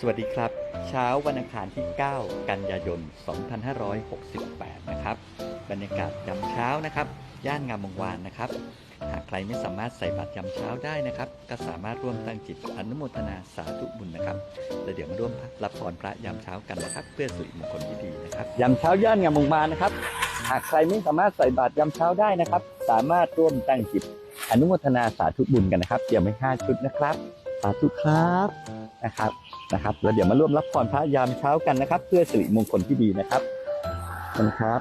สวัสดีครับ เช้าวันอังคารที่ 9 กันยายน 2568 นะครับบรรยากาศยามเช้านะครับ ย่านงามวงวานนะครับ หากใครไม่สามารถใส่บาตรยามเช้าได้นะครับ ก็สามารถร่วมตั้งจิตอนุโมทนาสาธุบุญนะครับแล้วเดี๋ยวมาร่วมรับพรพระยามเช้ากันนะครับ เพื่อสุริมงคลที่ดีนะครับยามเช้าย่านงามวงวานนะครับ หากใครไม่สามารถใส่บาตรยามเช้าได้นะครับ สามารถร่วมตั้งจิตอนุโมทนาสาธุบุญกันนะครับเตรียมไว้5ชุดนะครับ สาธุครับนะครับ นะครับแล้วเดี๋ยวมาร่วมรับพรพระยามเช้ากันนะครับ เพื่อสิริมงคลที่ดีนะครับขอบคุณครับ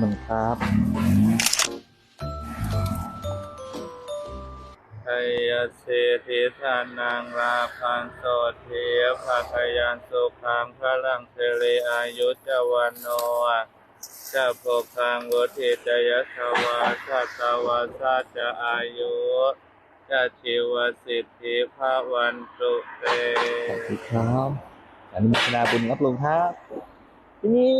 มันครับไทยเสถิทานังลาพังโสเทภาคยันสุขังพระลังเทเลอายุจวันโน จะโภคังวุธิจยทวาสัตวาสัจจะอายุจะชีวสิทธิภาวันตุเตขอบคุณครับอนุโมทนาบุญครับลุงครับที่นี่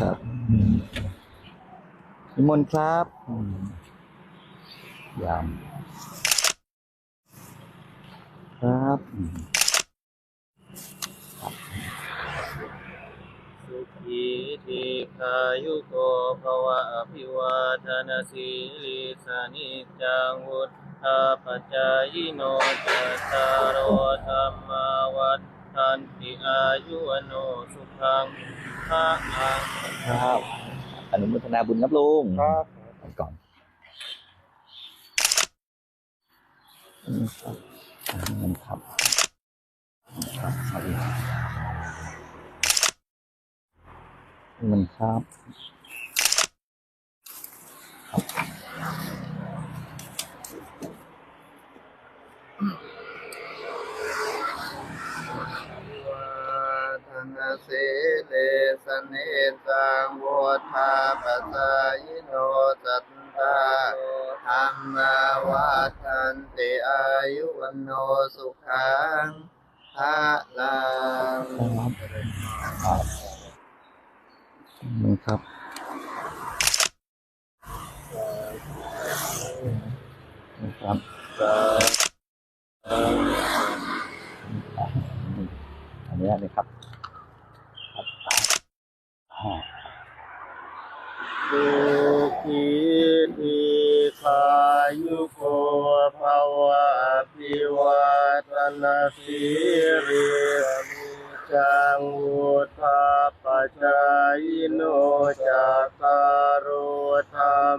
ครับนิมนต์ครับอืมยามครับ อืมสุขีทีขายุโกภวะอภิวาทนาสีลิสานิจจังวุฒาปัจจายโนจัตตารโอธรรมาวัฏทันติอายุวโนสุขังพระอังครับอนุโมทนาบุญครับลุงครับไปก่อนอืมครับอ่าเงินครับครับสวัสดีครับ เงินครับสีเลสเนสังโวธาปัสสายโนสัตตาธรรมวัฏันติอายุวันโนสุขังพระลังครับ นี่ครับเงินครับอันนี้เลยครับครับอ่าสุขีทีขายุโกภาวะอภิวาทนาสีริ จังวุธาปจายโนจักการุธรรม